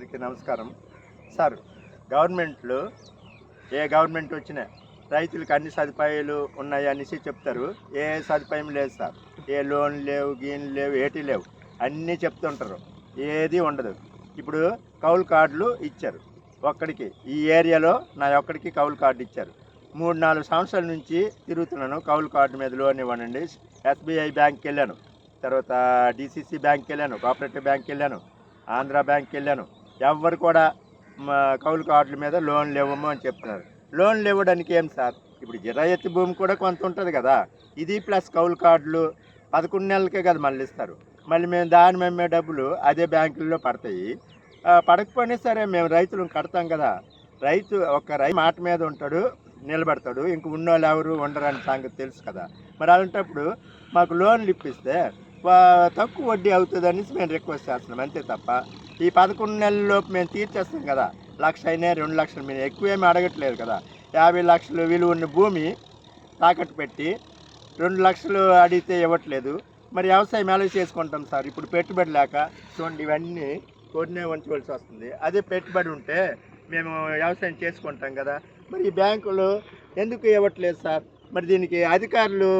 అందరికీ నమస్కారం. సార్ గవర్నమెంట్లో ఏ గవర్నమెంట్ వచ్చినా రైతులకు అన్ని సదుపాయాలు ఉన్నాయి అనేసి చెప్తారు. ఏ సదుపాయం లేదు సార్. ఏ లోన్ లేవు గీన్ లేవు ఏటి లేవు. అన్నీ చెప్తుంటారు. ఏది ఉండదు. ఇప్పుడు కౌలు కార్డులు ఇచ్చారు. ఒక్కడికి ఈ ఏరియాలో నా ఒక్కడికి కౌలు కార్డు ఇచ్చారు. మూడు నాలుగు సంవత్సరాల నుంచి తిరుగుతున్నాను కౌలు కార్డు మీద లోన్ ఇవ్వనండి. ఎస్బీఐ బ్యాంక్కి వెళ్ళాను. తర్వాత డిసిసి బ్యాంక్కి వెళ్ళాను. కోఆపరేటివ్ బ్యాంక్కి వెళ్ళాను. ఆంధ్ర బ్యాంక్కి వెళ్ళాను. ఎవ్వరు కూడా మా కౌలు కార్డుల మీద లోన్లు ఇవ్వము అని చెప్తున్నారు. లోన్లు ఇవ్వడానికి ఏం సార్? ఇప్పుడు జిరాయత్ భూమి కూడా కొంత ఉంటుంది కదా. ఇది ప్లస్ కౌలు కార్డులు పదకొండు నెలలకే కదా మళ్ళీ ఇస్తారు. మళ్ళీ మేము దాని మేమే డబ్బులు అదే బ్యాంకుల్లో పడతాయి. పడకపోయినా సరే మేము రైతులు కడతాం కదా. రైతు ఒక రైతు మాట మీద ఉంటాడు నిలబడతాడు. ఇంక ఉన్నోళ్ళు ఎవరు ఉండరని సంగతి తెలుసు కదా. మరి అలాంటప్పుడు మాకు లోన్లు ఇప్పిస్తే తక్కువ వడ్డీ అవుతుంది అనేసి మేము రిక్వెస్ట్ చేస్తున్నాం. అంతే తప్ప ఈ పదకొండు నెలలలోపు మేము తీర్చేస్తాం కదా. లక్ష అయినా రెండు లక్షలు మేము ఎక్కువేమీ అడగట్లేదు కదా. యాభై లక్షలు విలువ ఉన్న భూమి తాకట్టు పెట్టి రెండు లక్షలు అడిగితే ఇవ్వట్లేదు. మరి వ్యవసాయం ఎలా చేసుకుంటాం సార్? ఇప్పుడు పెట్టుబడి లేక చూడండి ఇవన్నీ కొన్నే ఉంచవలసి వస్తుంది. అదే పెట్టుబడి ఉంటే మేము వ్యవసాయం చేసుకుంటాం కదా. మరి ఈ బ్యాంకులు ఎందుకు ఇవ్వట్లేదు సార్? మరి దీనికి అధికారులు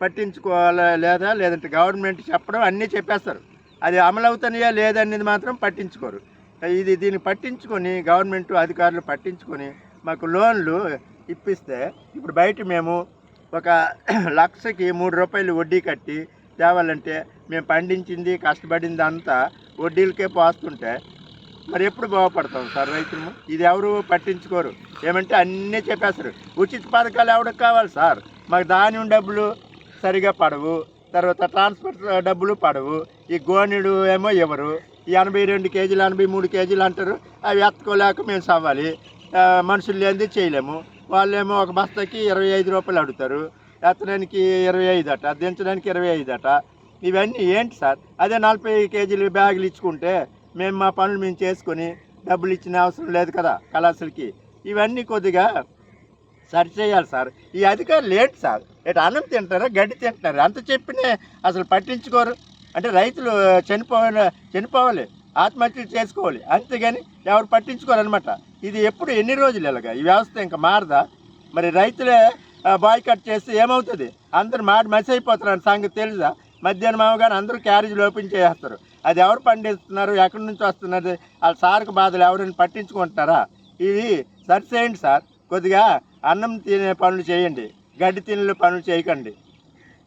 పట్టించుకోవాలా లేదా? లేదంటే గవర్నమెంట్ చెప్పడం అన్నీ చెప్పేస్తారు. అది అమలవుతున్నాయా లేదనేది మాత్రం పట్టించుకోరు. ఇది దీన్ని పట్టించుకొని గవర్నమెంట్ అధికారులు పట్టించుకొని మాకు లోన్లు ఇప్పిస్తే ఇప్పుడు బయట మేము ఒక లక్షకి మూడు రూపాయలు వడ్డీ కట్టి తేవాలంటే మేము పండించింది కష్టపడింది అంతా వడ్డీలకే పోస్తుంటే మరి ఎప్పుడు బాగుపడతాం సార్ రైతులు? ఇది ఎవరు పట్టించుకోరు. ఏమంటే అన్నీ చెప్పేస్తారు. ఉచిత పథకాలు ఎవరికి కావాలి సార్? మాకు దాని డబ్బులు సరిగా పడవు. తర్వాత ట్రాన్స్పోర్ట్ డబ్బులు పడవు. ఈ గోనెడు ఏమో ఇవ్వరు ఈ ఎనభై రెండు కేజీలు ఎనభై మూడు కేజీలు అంటారు. అవి ఎత్తుకోలేక మేము సవ్వాలి. మనుషులు లేనిది చేయలేము. వాళ్ళేమో ఒక బస్తాకి ఇరవై ఐదు రూపాయలు అడుగుతారు. ఎత్తడానికి ఇరవై ఐదు అట దించడానికి ఇరవై ఐదు అట. ఇవన్నీ ఏంటి సార్? అదే నలభై కేజీలు బ్యాగులు ఇచ్చుకుంటే మేము మా పనులు మేము చేసుకొని డబ్బులు ఇచ్చిన అవసరం లేదు కదా కళాశాలకి. ఇవన్నీ కొద్దిగా సరి చేయాలి సార్. ఈ అధికారులు ఏంటి సార్. ఇటు అన్నం తింటారా గడ్డి తింటున్నారు అంత చెప్పినే అసలు పట్టించుకోరు. అంటే రైతులు చనిపోవాలి చనిపోవాలి. ఆత్మహత్యలు చేసుకోవాలి. అంతేగాని ఎవరు పట్టించుకోరు అనమాట ఇది ఎప్పుడు ఎన్ని రోజులు ఇలాగా? ఈ వ్యవస్థ ఇంకా మారదా? మరి రైతులే బాయ్ కట్ చేస్తే ఏమవుతుంది? అందరు మాట మసి అయిపోతున్నారు సంగతి తెలుసా మధ్యాహ్నం అవగానే అందరూ క్యారేజీలు ఓపెన్ చేస్తారు అది ఎవరు పండిస్తున్నారు? ఎక్కడి నుంచి వస్తున్నది వాళ్ళ సార్కు బాధలు ఎవరైనా పట్టించుకుంటున్నారా? ఇది సరి చేయండి సార్. కొద్దిగా అన్నం తినే పనులు చేయండి. గడ్డి తినే పనులు చేయకండి.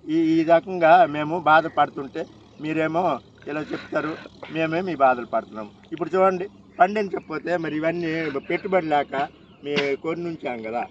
ఈ ఈ రకంగా మేము బాధపడుతుంటే మీరేమో ఇలా చెప్తారు. మేమే మీ బాధలు పడుతున్నాం. ఇప్పుడు చూడండి పండించకపోతే మరి ఇవన్నీ పెట్టుబడి లేక మీ కొన్ని ఉంచాం కదా.